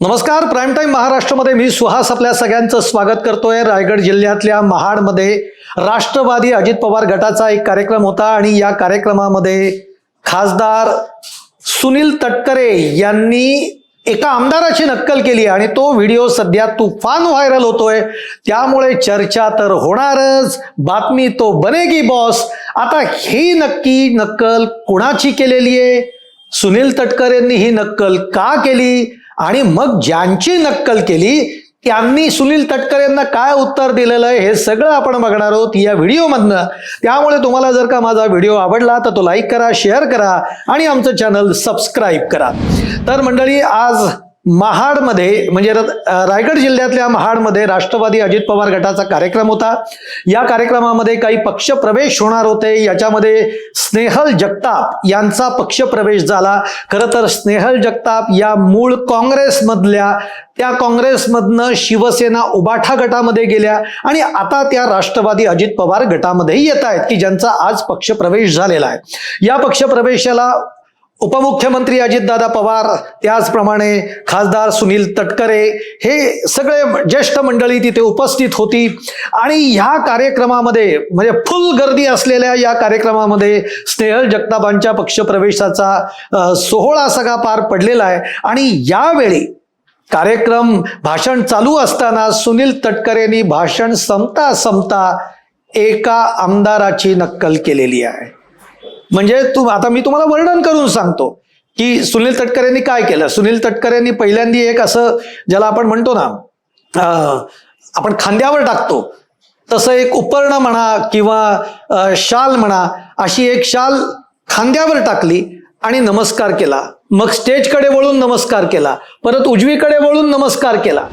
नमस्कार prime time महाराष्ट्रामध्ये मी सुहास आपल्या सगळ्यांचं स्वागत करतोय. रायगड जिल्ह्यातल्या महाडमध्ये राष्ट्रवादी अजित पवार गटाचा एक कार्यक्रम होता आणि या कार्यक्रमामध्ये खासदार सुनील तटकरे यांनी एका आमदाराची नक्कल केली आणि तो व्हिडिओ सध्या तुफान व्हायरल होतोय. त्यामुळे चर्चा तर होणारच. बातमी तो बनेगी बॉस आता ही नक्की नक्कल कुणाची केलेली आहे? सुनील तटकरेंनी ही नक्कल का केली? आणि मग ज्यांची नक्कल केली त्यांनी सुनील तटकर यांना काय उत्तर दिलेलं आहे हे सगळं आपण बघणार आहोत या व्हिडिओमधनं. त्यामुळे तुम्हाला जर का माझा व्हिडिओ आवडला तर तो लाईक करा शेअर करा आणि आमचं चॅनल सबस्क्राईब करा. तर मंडळी आज महाडमध्ये म्हणजे र- रायगड जिल्ह्यातल्या महाडमध्ये राष्ट्रवादी अजित पवार गटाचा कार्यक्रम होता. या कार्यक्रमामध्ये काही पक्षप्रवेश होणार होते. याच्यामध्ये स्नेहल जगताप यांचा पक्षप्रवेश झाला. खरं तर स्नेहल जगताप या मूळ काँग्रेसमधल्या त्या काँग्रेसमधनं शिवसेना उबाठा गटामध्ये गेल्या आणि आता त्या राष्ट्रवादी अजित पवार गटामध्येही येत आहेत की ज्यांचा आज पक्षप्रवेश झालेला आहे. या पक्षप्रवेशाला उपमुख्यमंत्री अजितदादा पवार त्याचप्रमाणे खासदार सुनील तटकरे हे सगळे ज्येष्ठ मंडळी तिथे उपस्थित होती. आणि ह्या कार्यक्रमामध्ये म्हणजे फुल गर्दी असलेल्या या कार्यक्रमामध्ये स्नेहल जगतापांच्या पक्षप्रवेशाचा सोहळा सगळा पार पडलेला आहे. आणि यावेळी कार्यक्रम भाषण चालू असताना सुनील तटकरेंनी भाषण संपता संपता एका आमदाराची नक्कल केलेली आहे. म्हणजे तू आता मी तुम्हाला वर्णन करून सांगतो की सुनील तटकरेंनी काय केलं? सुनील तटकरेंनी पहिल्यांदी एक असं ज्याला आपण म्हणतो ना आपण खांद्यावर टाकतो. तसं एक उपर्ण म्हणा किंवा शाल म्हणा अशी एक शाल खांद्यावर टाकली आणि नमस्कार केला. मग स्टेजकडे वळून नमस्कार केला. परत उजवीकडे वळून नमस्कार केला.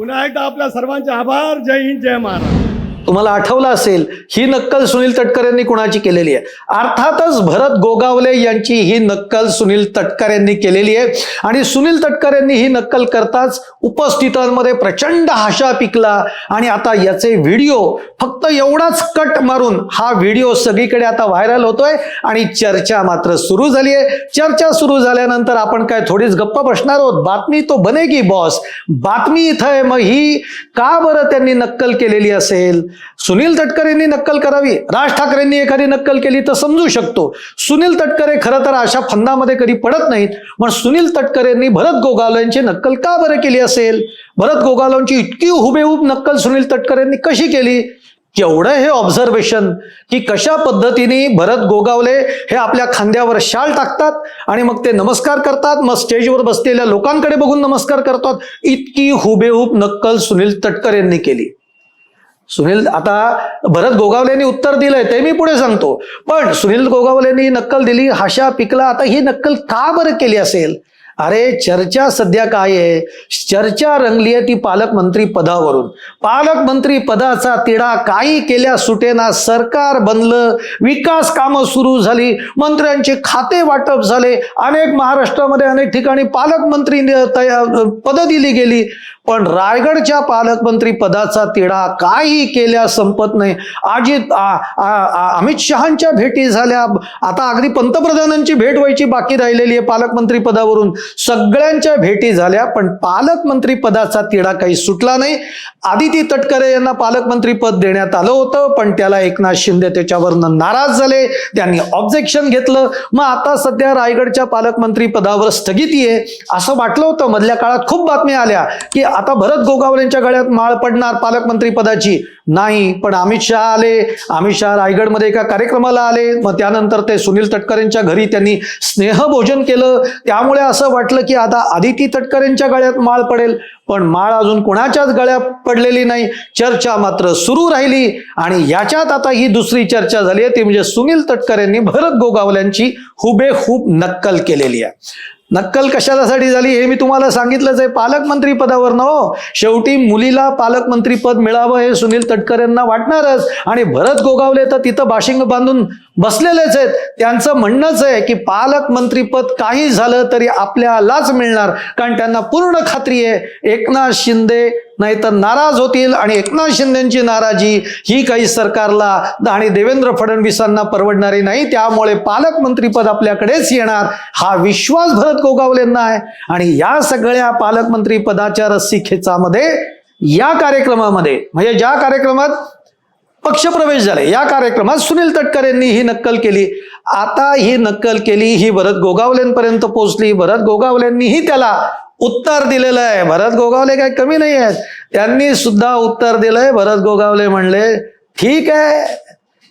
पुन्हा एकदा आपल्या सर्वांचे आभार. जय हिंद जय महाराज तुम्हाला आठवलं असेल ही नक्कल सुनील तटकरेंनी कुणाची केलेली आहे? अर्थातच भरत गोगावले यांची ही नक्कल सुनील तटकरेंनी केलेली आहे. आणि सुनील तटकरेंनी ही नक्कल करताच उपस्थितांमध्ये प्रचंड हाशा पिकला. आणि आता याचे व्हिडिओ फक्त एवढाच कट मारून हा व्हिडिओ सगळीकडे आता व्हायरल होतोय. आणि चर्चा मात्र सुरू झाली आहे. चर्चा सुरू झाल्यानंतर आपण काय थोडीच गप्पा बसणार आहोत? बातमी तो बनेगी बॉस बातमी इथं आहे मग ही का बरं त्यांनी नक्कल केलेली असेल? सुनील तटकरेंनी नक्कल करावी राज ठाकरेंनी एखादी नक्कल केली तर समजू शकतो. सुनील तटकरे खरं तर अशा फंदामध्ये कधी पडत नाहीत पण सुनील तटकरेंनी भरत गोगावलेंची नक्कल का बरं केली असेल? भरत गोगावलेंची इतकी हुबेहूब नक्कल सुनील तटकरेंनी कशी केली? केवढं हे ऑब्झर्वेशन की कशा पद्धतीने भरत गोगावले हे आपल्या खांद्यावर शाल टाकतात आणि मग ते नमस्कार करतात मग स्टेजवर बसलेल्या लोकांकडे बघून नमस्कार करतात. इतकी हुबेहूब नक्कल सुनील तटकर यांनी केली. सुनील आता भरत गोगावलेंनी उत्तर दिलंय ते मी पुढे सांगतो. पण सुनील गोगावलेंनी नक्कल दिली हाशा पिकला आता ही नक्कल का बरं केली असेल? अरे चर्चा सध्या काय आहे? चर्चा रंगली आहे ती पालकमंत्री पदावरून. पालकमंत्री पदाचा तिढा काही केल्या सुटेना सरकार बनलं विकास कामं सुरू झाली मंत्र्यांचे खाते वाटप झाले अनेक महाराष्ट्रामध्ये अनेक ठिकाणी पालकमंत्री तया- पदं दिली गेली. पण रायगडच्या पालकमंत्री पदाचा तिढा काही केल्या संपत नाही. अजित अमित शहांच्या भेटी झाल्या. आता अगदी पंतप्रधानांची भेट व्हायची बाकी राहिलेली आहे पालकमंत्री पदावरून. सगळ्यांच्या भेटी झाल्या पण पालकमंत्री पदाचा तिढा काही सुटला नाही. आदिती तटकरे यांना पालकमंत्री पद देण्यात आलं होतं पण त्याला एकनाथ शिंदे त्याच्यावरनं नाराज झाले. त्यांनी ऑब्जेक्शन घेतलं. मग आता सध्या रायगडच्या पालकमंत्री पदावर स्थगिती आहे. असं वाटलं होतं. मधल्या काळात खूप बातम्या आल्या की आता भरत गोगावलेंच्या गळ्यात माळ पडणार पालकमंत्री पदाची. नाही पण अमित शहा आले. अमित शहा रायगडमध्ये एका कार्यक्रमाला आले. मग त्यानंतर ते सुनील तटकरेंच्या घरी त्यांनी स्नेहभोजन केलं. त्यामुळे असं वाटलं की आता आदिती तटकरेंच्या गळ्यात माळ पडेल. पण माळ अजून कोणाच्याच गळ्यात पडलेली नाही. चर्चा मात्र सुरू राहिली. आणि याच्यात आता ही दुसरी चर्चा झाली आहे. ती म्हणजे सुनील तटकरेंनी भरत गोगावल्यांची हुबेहूब नक्कल केलेली आहे. नक्कल कशासाठी झाली हे मी तुम्हाला सांगितलंच आहे. पालकमंत्री पदावर न हो. शेवटी मुलीला पालकमंत्री पद मिळावं हे सुनील तटकरेंना वाटणारच. आणि भरत गोगावले तर तिथं बाशिंग बांधून बसलेलेच आहेत. त्यांचं म्हणणंच आहे की पालकमंत्री पद काही झालं तरी आपल्यालाच मिळणार. कारण त्यांना पूर्ण खात्री आहे. एकनाथ शिंदे नाहीतर नाराज होतील आणि एकनाथ शिंदेची नाराजी ही काही सरकारला आणि देवेंद्र फडणवीसांना परवडणारी नाही. त्यामुळे पालकमंत्रीपद आपल्याकडेच येणार. हा विश्वास भरत गोगावलेंना आहे. आणि या सगळ्या पालकमंत्री पदाच्या रस्सी खेचामध्ये या कार्यक्रमामध्ये म्हणजे ज्या कार्यक्रमात पक्षप्रवेश झाले या कार्यक्रमात सुनील तटकरेंनी ही नक्कल केली. आता ही नक्कल केली ही भरत गोगावलेंपर्यंत पोहोचली. भरत गोगावलेंनीही त्याला उत्तर दिलेलं आहे. भरत गोगावले काही कमी नाही आहेत. त्यांनी सुद्धा उत्तर दिलंय. भरत गोगावले म्हणले ठीक आहे.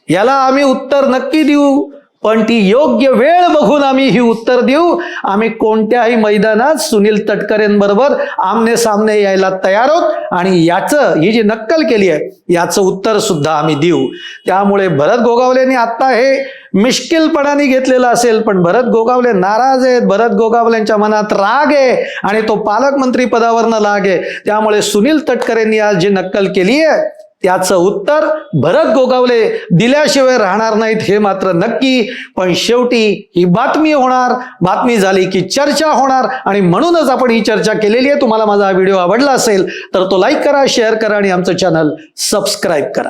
याला आम्ही उत्तर नक्की देऊ. पण ती योग्य वेळ बघून आम्ही ही उत्तर देऊ. आम्ही कोणत्याही मैदानात सुनील तटकरेंबरोबर आमने सामने यायला तयार आहोत आणि याचं ही जी नक्कल केली आहे याचं उत्तर सुद्धा आम्ही देऊ. त्यामुळे भरत गोगावलेनी आत्ता हे मिश्किलपणाने घेतलेलं असेल पण भरत गोगावले नाराज आहेत. भरत गोगावलेंच्या मनात राग आहे आणि तो पालकमंत्री पदावरनं लाग आहे. त्यामुळे सुनील तटकरेंनी आज जी नक्कल केली आहे त्याचं उत्तर भरत गोगावले. दिल्याशिवाय राहणार नाहीत हे मात्र नक्की. पण शेवटी ही बातमी होणार. बातमी झाली की चर्चा होणार. आणि म्हणूनच आपण ही चर्चा केलेली आहे. तुम्हाला माझा हा व्हिडिओ आवडला असेल तर तो लाईक करा शेअर करा आणि आमचं चॅनल सबस्क्राईब करा.